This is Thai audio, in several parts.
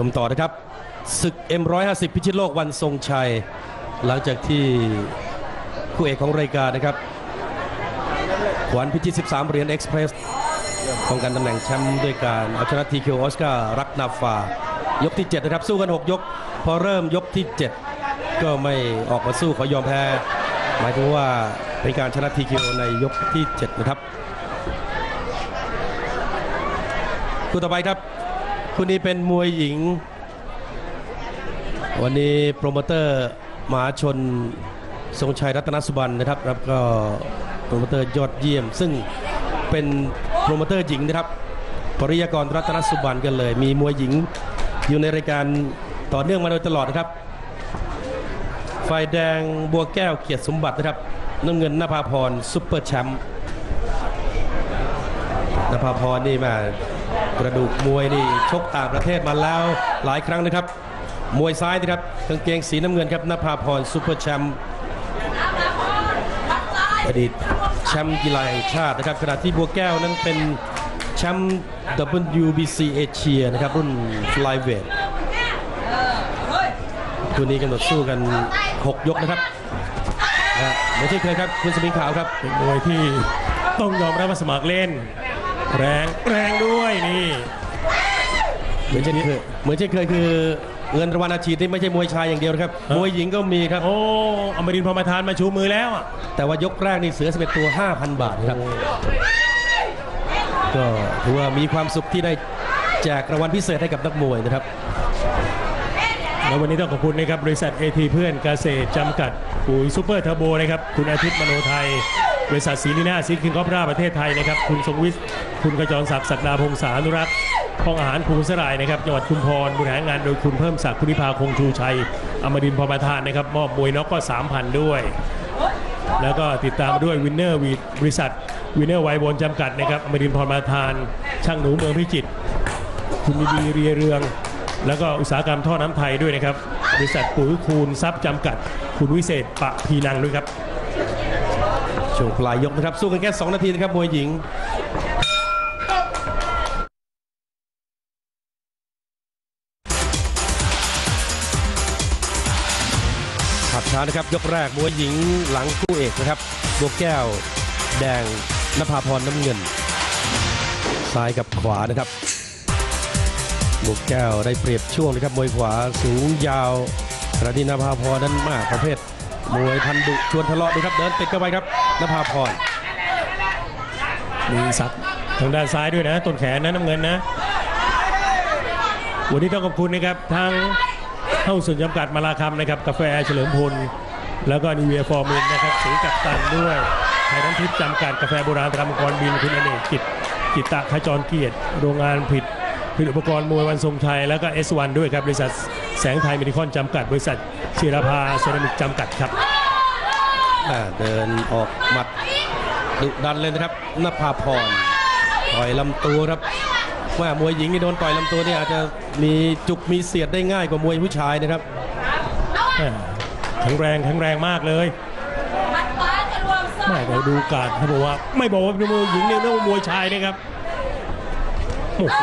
ชมต่อนะครับศึก M150 พิชิตโลกวันทรงชัย หลังจากที่คู่เอกของรายการนะครับ ขวัญพิชิต 13 เหรียญเอ็กซ์เพรสป้องกันตำแหน่งแชมป์ด้วยการเอาชนะทีคิวออสการ์รักนาฟายกที่ 7 นะครับ สู้กัน 6 ยก พอเริ่มยกที่ 7 ก็ไม่ออกมาสู้ขอยอมแพ้ หมายถึงว่าเป็นการชนะทีคิวในยกที่ 7 นะครับ คู่ต่อไปครับ คู่นี้เป็นมวยหญิง วันนี้โปรโมเตอร์มหาชนทรงชัยรัตนสุบันนะครับแล้วก็โปรโมเตอร์ยอดเยี่ยม ซึ่งเป็นโปรโมเตอร์หญิงนะครับปริยากรรัตนสุบันกันเลย มีมวยหญิงอยู่ในรายการต่อเนื่องมาโดยตลอดนะครับฝ่ายแดงบัวแก้วเกียรติสมบัตินะครับน้ำเงินนภาพรซุปเปอร์แชมป์นภาพรนี่มา กระดูกมวยนี่ชกต่างประเทศมาแล้วหลายครั้งนะครับ มวยซ้ายนะครับกางเกงสีน้ำเงินครับนภาพรซูเปอร์แชมป์อดีตแชมป์กีฬาแห่งชาตินะครับขณะที่บัวแก้วนั้นเป็นแชมป์ WBC เอเชียนะครับรุ่นฟลายเวทตัวนี้กำหนดสู้กัน 6 ยกนะครับไม่ใช่เคยครับคุณสมิงขาวครับเป็นมวยที่ต้องยอมรับว่าสมัครเล่น แรงแรงด้วยนี่ เหมือนเช่นเคยเหมือนเช่นเคยคือเงินรางวัลอาชีพนี่ไม่ใช่มวยชายอย่างเดียวนะครับฮะมวยหญิงก็มีครับ โอ้อมรินทร์พรหมทานมาชูมือแล้วอะแต่ว่ายกแรกนี่เสือ11ตัว 5,000 บาทนะครับ ก็ถือว่ามีความสุขที่ได้แจกรางวัลพิเศษให้กับนักมวยนะครับ แล้ววันนี้ต้องขอบคุณนะครับ บริษัทเอทีเพื่อนเกษตรจำกัดปุ๋ยซูเปอร์เทอร์โบนะครับ คุณอาทิตย์มโนไทย บริษัทศรีลีน่าซิคิงคอปราประเทศไทยนะครับ คุณทรงวิทย์คุณกระจรศักดิ์ศักดาพงษานุรักษ์ห้องอาหารครูสรายนะครับจังหวัดชุมพรบริหารงานโดยคุณเพิ่มศักดิ์คุณิพาคงชูชัยอมรินทร์พรหมทานนะครับ มอบมวยน็อกก็ 3,000 ด้วย แล้วก็ติดตามด้วยวินเนอร์วีบริษัทวินเนอร์ไวโบนจำกัดนะครับอมรินทร์พรหมทาน ช่างหนูเมืองพิจิตรคุณมีดีเรียเรือง แล้วก็อุตสาหกรรมท่อน้ำไทยด้วยนะครับบริษัทปุ๋ยคูณทรัพย์จำกัด คุณวิเศษปะพีนังด้วยครับ ช่วงปลายยกนะครับ สู้กันแค่ 2 นาทีนะครับมวยหญิงขับช้านะครับ ยกแรกมวยหญิงหลังคู่เอกนะครับบัวแก้ว แดงนภาพรน้ำเงิน ซ้ายกับขวานะครับบัวแก้วได้เปรียบช่วงนะครับมวยขวาสูงยาวขณะที่นภาพรนั้นมากประเภทมวยพันดุชวนทะเลาะดูครับเดินติดเข้าไปครับ นภาพรมีสักทางด้านซ้ายด้วยนะต้นแขนนะน้ำเงินนะ วันนี้ต้องขอบคุณนะครับทางเข้าส่วนจำกัดมาลาคำนะครับ กาแฟเฉลิมพล แล้วก็นิเวียฟอร์มินนะครับสีกับตันด้วยไทยน้ำทิพย์จำกัดกาแฟโบราณตรามกรบินคุณอเนกกิจกิตตะขจรเกียรติ โรงงานผลิตผลิตอุปกรณ์มวยวันทรงชัย แล้วก็ S1 ด้วยครับ บริษัทแสงไทยเมดิคอนจำกัด บริษัทชิรภาเซรามิกจำกัดครับ เดินออกหมัดดุดันเลยนะครับนภาพรต่อยลำตัวครับว่ามวยหญิงนี่โดนต่อยลำตัวนี่อาจจะมีจุกมีเสียดได้ง่ายกว่ามวยผู้ชายนะครับแม่แข็งแรงแข็งแรงมากเลยไม่แต่ดูการดเขาบอกว่า ไม่บอกว่าเป็นมวยหญิงเนี่ยเรื่องมวยชายนะครับโอ้โห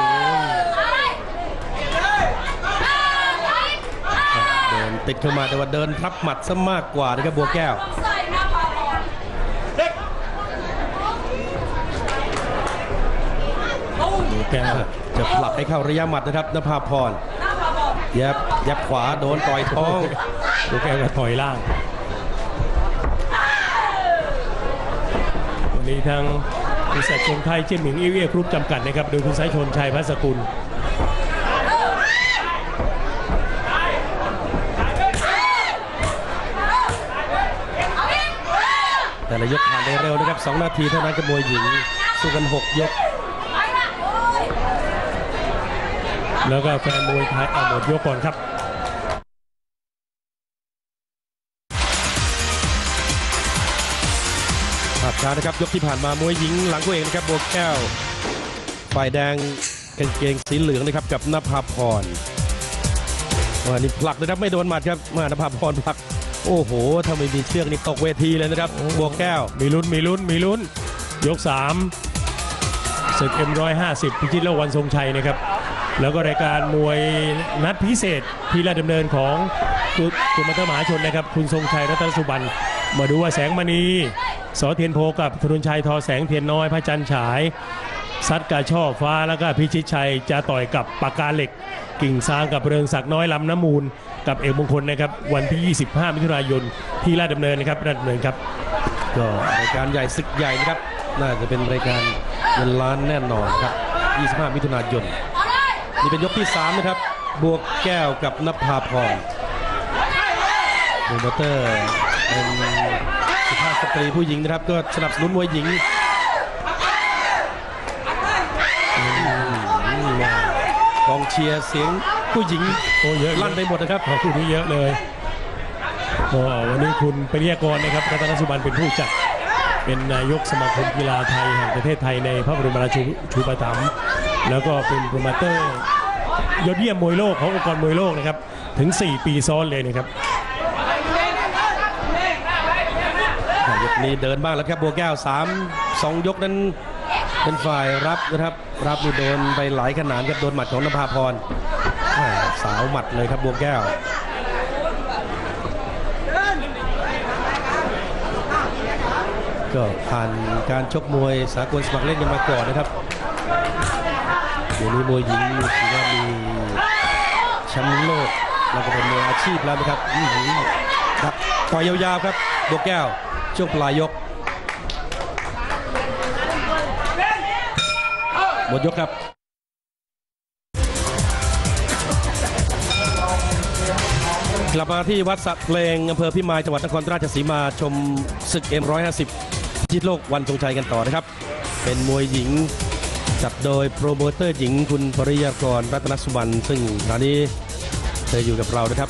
เดินติดเข้ามาแต่ว่าเดินทับหมัดซะมากกว่านะครับบัวแก้ว แกจะผลักให้เข้าระยะหมัดนะครับนภาพรแยบแยบขวาโดนต่อยท้องดูแกก็ถอยล่าง วันนี้ทางบริษัทชงไทยเจียนหมิงอีเวียกรุ๊ปจำกัดนะครับ โดยคุณสายชนชัยพัสกุลแต่ละยกผ่านไปเร็วนะครับ 2 นาทีเท่านั้นกับมวยหญิงสู้กัน 6 ยก แล้วก็แฟนมวยไทยเอาหมดยกก่อนครับภาพช้านะครับยกที่ผ่านมามวยหญิงหลังคู่เอกนะครับบัวแก้วฝ่ายแดงกางเกงสีเหลืองนะครับกับนภาพรว่านี่ผลักนะครับไม่โดนหมัดครับมานภาพรผลัก โอ้โหถ้าไม่มีเชือกนี่ตกเวทีเลยนะครับบัวแก้ว มีลุ้นมีลุ้นมีลุ้น ยก3ศึก M150 พิชิตโลกวันทรงชัยนะครับ แล้วก็รายการมวยนัดพิเศษที่ราดำเนินของคุณคุณมัตเตอร์มหาชนนะครับ คุณทรงชัยรัตนสุบันมาดูว่าแสงมณีสอเทียนโพกับธนุนชัยทอแสงเทียนน้อยพระจันทร์ฉาย ซัดกาช่อฟ้าแล้วก็พิชิตชัยจะต่อยกับปากกาเหล็ก กิ่งซางกับเรืองศักดิ์น้อยลำน้ำมูล กับเอกมงคลนะครับ วันที่ 25 มิถุนายนที่ราชดำเนินนะครับราชดำเนินครับก็รายการใหญ่ศึกใหญ่นะครับน่าจะเป็นรายการเงินล้านแน่นอนครับ 25 มิถุนายน นี่เป็นยกที่3นะครับ บวกแก้วกับนภาพรโปรโมเตอร์เป็นสุภาพสตรีผู้หญิงนะครับ ก็สนับสนุนมวยหญิงกองเชียร์เสียงผู้หญิงโอ้เยอะลั่นไปหมดนะครับขอบคุณที่เยอะเลยก็วันนี้คุณปริยากรนะครับรัตนสุบันเป็นผู้จัด เป็นนายกสมาคมกีฬาไทยแห่งประเทศไทยในพระบรมราชูชูปถัมภ์แล้วก็เป็นโปรโมเตอร์ ยอดเยี่ยมมวยโลกขององค์กรมวยโลกนะครับถึง 4 ปีซ้อนเลยนะครับยกนี้เดินบ้างแล้วครับบัวแก้ว3 2ยกนั้นเป็นฝ่ายรับนะครับ รับนี่โดนไปหลายขนาดครับโดนหมัดของนภาพรสาวหมัดเลยครับบัวแก้วก็ผ่านการชกมวยสากลสมัครเล่นกันมาก่อนนะครับ เดี๋ยวนี้มวยหญิงถือว่ามีแชมป์โลกแล้วก็เป็นมืออาชีพแล้วนะครับอือหือครับต่อยยาวๆครับบัวแก้วช่วงปลายยกหมดยกครับกลับมาที่วัดสะเพลงอำเภอพิมายจังหวัดนครราชสีมาชมศึกเอ็มร้อยห้าสิบพิชิตโลกวันทรงชัยกันต่อนะครับ เป็นมวยหญิง จัดโดยโปรโมเตอร์หญิงคุณปริยากรรัตนสุวรรณซึ่งคราวนี้เธออยู่กับเรานะครับ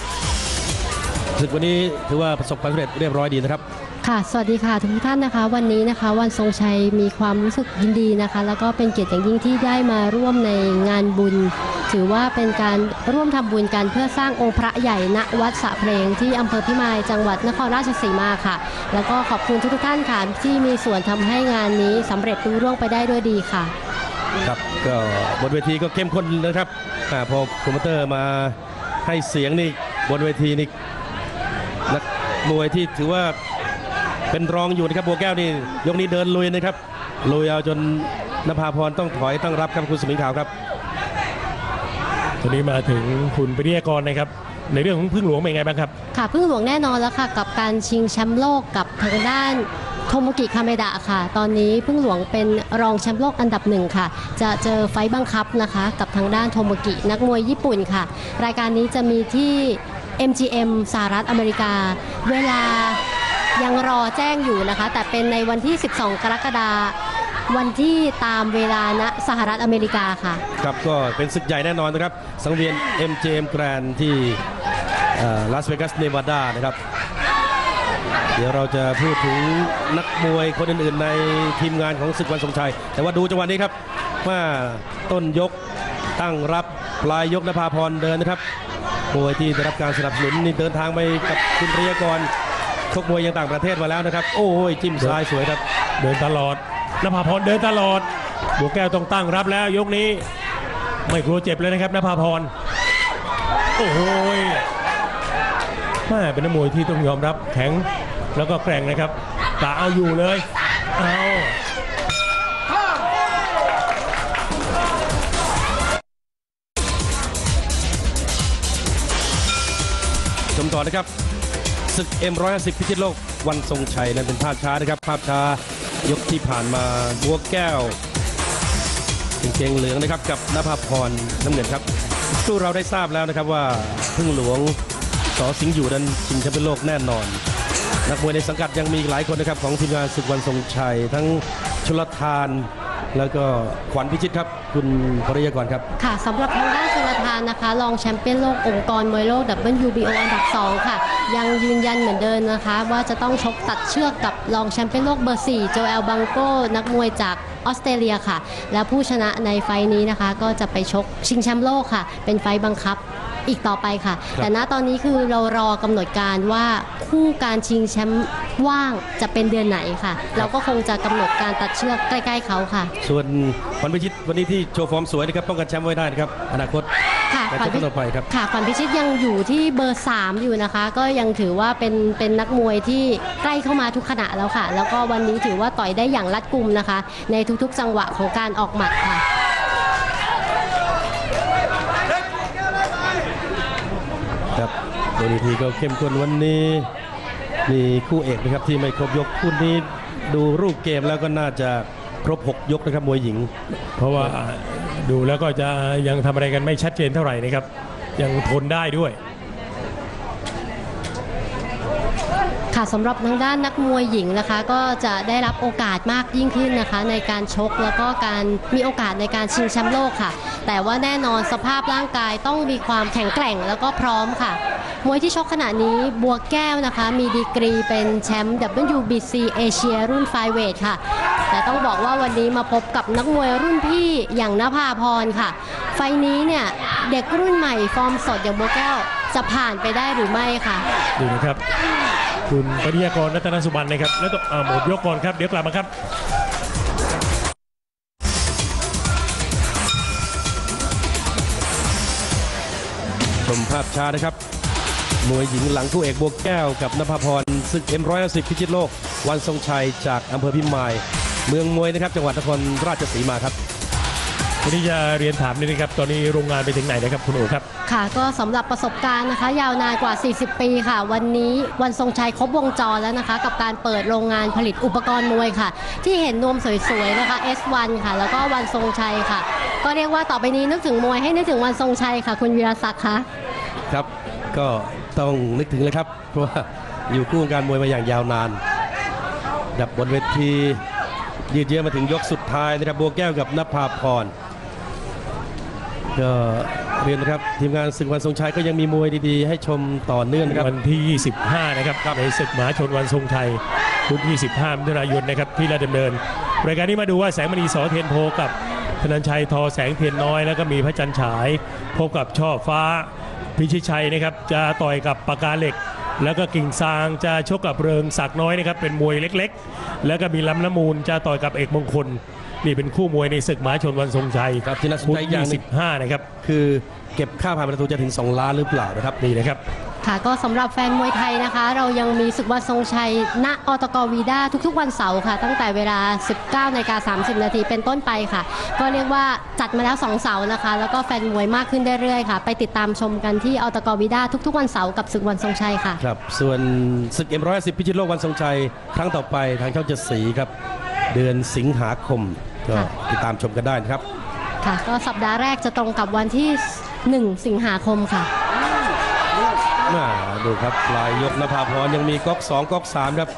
ศึกวันนี้ถือว่าประสบความสำเร็จเรียบร้อยดีนะครับ ค่ะ สวัสดีค่ะทุกท่านนะคะ วันนี้นะคะวันทรงชัยมีความรู้สึกยินดีนะคะ แล้วก็เป็นเกียรติอย่างยิ่งที่ได้มาร่วมในงานบุญ ถือว่าเป็นการร่วมทำบุญกันเพื่อสร้างองค์พระใหญ่ณวัดสะเพลงที่อำเภอพิมายจังหวัดนครราชสีมาค่ะ แล้วก็ขอบคุณทุกท่านค่ะที่มีส่วนทำให้งานนี้สำเร็จรุ่ร่วงไปได้ด้วยดีค่ะ ครับก็บนเวทีก็เข้มข้นนะครับอาพอโปรโมเตอร์มาให้เสียงนี่บนเวทีนี่นักมวยที่ถือว่าเป็นรองอยู่นะครับบัวแก้วนี่ยกนี้เดินลุยนะครับลุยเอาจนนภาพรต้องถอยต้องรับครับคุณสมิงขาวครับตอนนี้มาถึงคุณปริยากรนะครับ ในเรื่องของพึ่งหลวงเป็นไงบ้างครับ ค่ะพึ่งหลวงแน่นอนแล้วค่ะ กับการชิงแชมป์โลกกับทางด้าน โทโมกิคาเมดะค่ะ ตอนนี้พึ่งหลวงเป็นรองแชมป์โลกอันดับหนึ่งค่ะ จะเจอไฟบังคับนะคะ กับทางด้านโทโมกินักมวยญี่ปุ่นค่ะ รายการนี้จะมีที่ MGM สหรัฐอเมริกา เวลายังรอแจ้งอยู่นะคะ แต่เป็นในวันที่ 12 กรกฎาคมวันที่ตามเวลาณสหรัฐอเมริกาค่ะ ครับก็เป็นศึกใหญ่แน่นอนนะครับ สังเวียน MJM Grand ที่ลาสเวกัสเนวาดานะครับ เดี๋ยวเราจะพูดถึงนักมวยคนอื่นๆในทีมงานของศึกวันทรงชัย แต่ว่าดูจังหวะนี้ครับว่าต้นยกตั้งรับปลายยกนภาพรเดินนะครับมวยที่ได้รับการสนับสนุนนี่เดินทางไปกับคุณปริยากรชกมวยยังต่างประเทศมาแล้วนะครับ โอ้ยจิ้มซ้ายสวยครับ เดินตลอดนภาพรเดินตลอดบัวแก้วต้องตั้งรับแล้วยกนี้ ไม่กลัวเจ็บเลยนะครับนภาพรโอ้โหย แม่เป็นนักมวยที่ต้องยอมรับแข็งแล้วก็แกร่งนะครับตาเอาอยู่เลยเอาชมต่อนะครับศึก M150 พิชิตโลกวันทรงชัยนั้นเป็นภาพช้านะครับ ภาพช้ายกที่ผ่านมาบัวแก้วกางเกงเหลืองนะครับกับนภาพรน้ำเงินครับสู้เราได้ทราบแล้วนะครับว่าพึ่งหลวง สอสิงห์อยู่นั้นชิงแชมป์เป็นโลกแน่นอน นักมวยในสังกัดยังมีอีกหลายคนนะครับของทีมงานศึกวันทรงชัย ทั้งชลทาน แล้วก็ขวัญพิชิตครับ คุณปริยากรครับ ค่ะสำหรับทางด้านสุรทานนะคะ รองแชมเปี้ยนโลกองค์กรมวยโลก WBO อันดับ 2 ค่ะ ยังยืนยันเหมือนเดิมนะคะ ว่าจะต้องชกตัดเชือกกับรองแชมเปี้ยนโลกเบอร์4โจเอลบังโกนักมวยจากออสเตรเลียค่ะ และผู้ชนะในไฟล์นี้นะคะ ก็จะไปชกชิงแชมป์โลกค่ะ เป็นไฟล์บังคับ อีกต่อไปค่ะครับแต่ณตอนนี้คือเรารอกำหนดการว่าคู่การชิงแชมป์ว่างจะเป็นเดือนไหนค่ะ เราก็คงจะกำหนดการตัดเชือกใกล้ ๆเขาค่ะ ส่วนขวัญพิชิตวันนี้ที่โชว์ฟอร์มสวยนะครับป้องกันแชมป์ไว้ได้นะครับอนาคตค่ะแต่ขวัญจะพิต่อไปครับค่ะขวัญพิชิตยังอยู่ที่เบอร์ 3 อยู่นะคะ ก็ยังถือว่าเป็นเป็นนักมวยที่ใกล้เข้ามาทุกขณะแล้วค่ะ แล้วก็วันนี้ถือว่าต่อยได้อย่างรัดกุมนะคะ ในทุกๆจังหวะของการออกหมัดค่ะ ครั บโดยทีก็เข้มข้นวันนี้ มีคู่เอกนะครับที่ไม่ครบยกคู่นี้ดูรูปเกมแล้วก็น่าจะครบ 6 ยกนะครับมวยหญิง เพราะว่าดูแล้วก็จะยังทำอะไรกันไม่ชัดเจนเท่าไหร่นะครับ ยังทนได้ด้วย ค่ะสำหรับทางด้านนักมวยหญิงนะคะ ก็จะได้รับโอกาสมากยิ่งขึ้นนะคะ ในการชกแล้วก็การมีโอกาสในการชิงแชมป์โลกค่ะ แต่ว่าแน่นอนสภาพร่างกายต้องมีความแข็งแกร่งแล้วก็พร้อมค่ะ มวยที่ชกขณะนี้บัวแก้วนะคะ มีดีกรีเป็นแชมป์ WBC เอเชียรุ่นไฟเวทค่ะ แต่ต้องบอกว่าวันนี้มาพบกับนักมวยรุ่นพี่อย่างนภาพรค่ะ ไฟล์นี้เนี่ยเด็กรุ่นใหม่ฟอร์มสดอย่างบัวแก้วจะผ่านไปได้หรือไม่ค่ะ ดูนะครับ คุณปริยากรรัตนสุบันนะครับ แล้วต้องอ่าหมดยกก่อนครับ เดี๋ยวกลับมาครับ ชมภาพช้านะครับ มวยหญิงหลังคู่เอกบวกแก้วกับนภพรศึก M110 พิชิตโลก วันทรงชัยจากอำเภอพิมาย เมืองมวยนะครับ จังหวัดนครราชสีมาครับ วันนี้จะเรียนถามนิดนึงครับ ตอนนี้โรงงานไปถึงไหนนะครับคุณโอครับ ค่ะ ก็สำหรับประสบการณ์นะคะ ยาวนานกว่า 40 ปีค่ะ วันนี้วันทรงชัยครบวงจรแล้วนะคะ กับการเปิดโรงงานผลิตอุปกรณ์มวยค่ะ ที่เห็นนวมสวยๆนะคะ S1 ค่ะ แล้วก็วันทรงชัยค่ะ ก็เรียกว่าต่อไปนี้นึกถึงมวยให้นึกถึงวันทรงชัยค่ะ คุณวีรศักดิ์คะครับก็ต้องนึกถึงเลยครับเพราะว่าอยู่คู่วงการมวยมาอย่างยาวนานดับบนเวทียืดเยื้อมาถึงยกสุดท้ายนะครับบัวแก้วกับนภาพร ก็เรียนนะครับทีมงานศึกวันทรงชัยก็ยังมีมวยดีๆ ให้ชมต่อเนื่องนะครับวันที่ 25 นะครับในศึกมหาชนวันทรงชัยพุธ25มิถุนายนนะครับที่ราชดำเนิน รายการนี้มาดูว่าแสงมณีสอเทียนโพกับธนันชัยทอแสงเทียนน้อย แล้วก็มีพระจันทร์ฉาย พบกับช่อฟ้าพิชิตชัยนะครับจะต่อยกับปากกาเหล็ก แล้วก็กิ่งซางจะชกกับเริงศักดิ์น้อยนะครับเป็นมวยเล็ก ๆ แล้วก็มีลำน้ำมูลจะต่อยกับเอกมงคล นี่เป็นคู่มวยในศึกมหาชนวันทรงชัยครับที่น่าสนพุธใจอย่างหนึ่ง25นะครับ คือเก็บค่าผ่านประตูจะถึง 2 ล้านหรือเปล่านะครับ นี่นะครับ ค่ะก็สำหรับแฟนมวยไทยนะคะ เรายังมีศึกวันทรงชัย ณอตกวีด้าทุกๆ วันเสาร์ค่ะ ตั้งแต่เวลา 19นาฬิกา30 นาทีเป็นต้นไปค่ะ ก็เรียกว่าจัดมาแล้ว 2 เสาร์นะคะ แล้วก็แฟนมวยมากขึ้นเรื่อยๆค่ะ ไปติดตามชมกันที่อตกวีด้าทุกๆ วันเสาร์กับศึกวันทรงชัยค่ะ ครับ ส่วนศึก M110 พิชิตโลกวันทรงชัย ครั้งต่อไปทางช่องเจ็ดสีครับ เดือนสิงหาคม ก็ค่ะติดตามชมกันได้นะครับ ค่ะ ก็สัปดาห์แรกจะตรงกับวันที่ 1 สิงหาคมค่ะน่าดูครับปลายยกนภาพรยังมีก๊อก 2ก๊อก 3 ครับ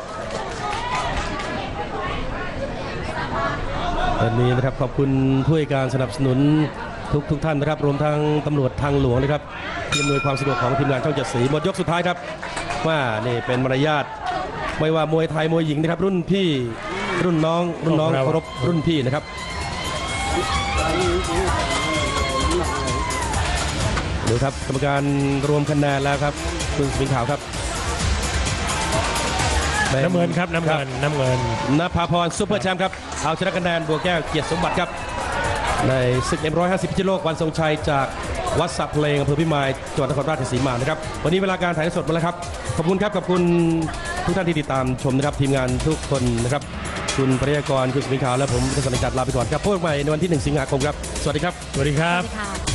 วันนี้นะครับขอบคุณผู้ให้การสนับสนุนทุกทุกท่านนะครับ รวมทั้งตำรวจทางหลวงนะครับที่อำนวยความสะดวกของทีมงานช่องเจ็ดสีหมดยกสุดท้ายครับว่านี่เป็นมารยาทไม่ว่ามวยไทยมวยหญิงนะครับรุ่นพี่ รุ่นน้องรุ่นน้องครับเคารพรุ่นพี่นะครับ ดูครับกรรมการรวมคะแนนแล้วครับคุณสมิงขาวครับน้ำเงินครับน้ำเงินน้ำเงินนภาพรซุปเปอร์แชมป์ครับเอาชนะคะแนนบัวแก้วเกียรติสมบัติครับ ในศึก M150 พิชิตโลกวันทรงชัยจากวัดสับเพลงอำเภอพิมายจังหวัดนครราชสีมานะครับ วันนี้เวลาการถ่ายทอดสดมาแล้วครับ ขอบคุณครับขอบคุณทุกท่านที่ติดตามชมนะครับ ทีมงานทุกคนนะครับ คุณปริยากรคุณสมิงขาวและผมกฤษณจัดลาไปก่อนครับพบกันใหม่ในวันที่ 1 สิงหาคมครับ สวัสดีครับ สวัสดีครับค่ะ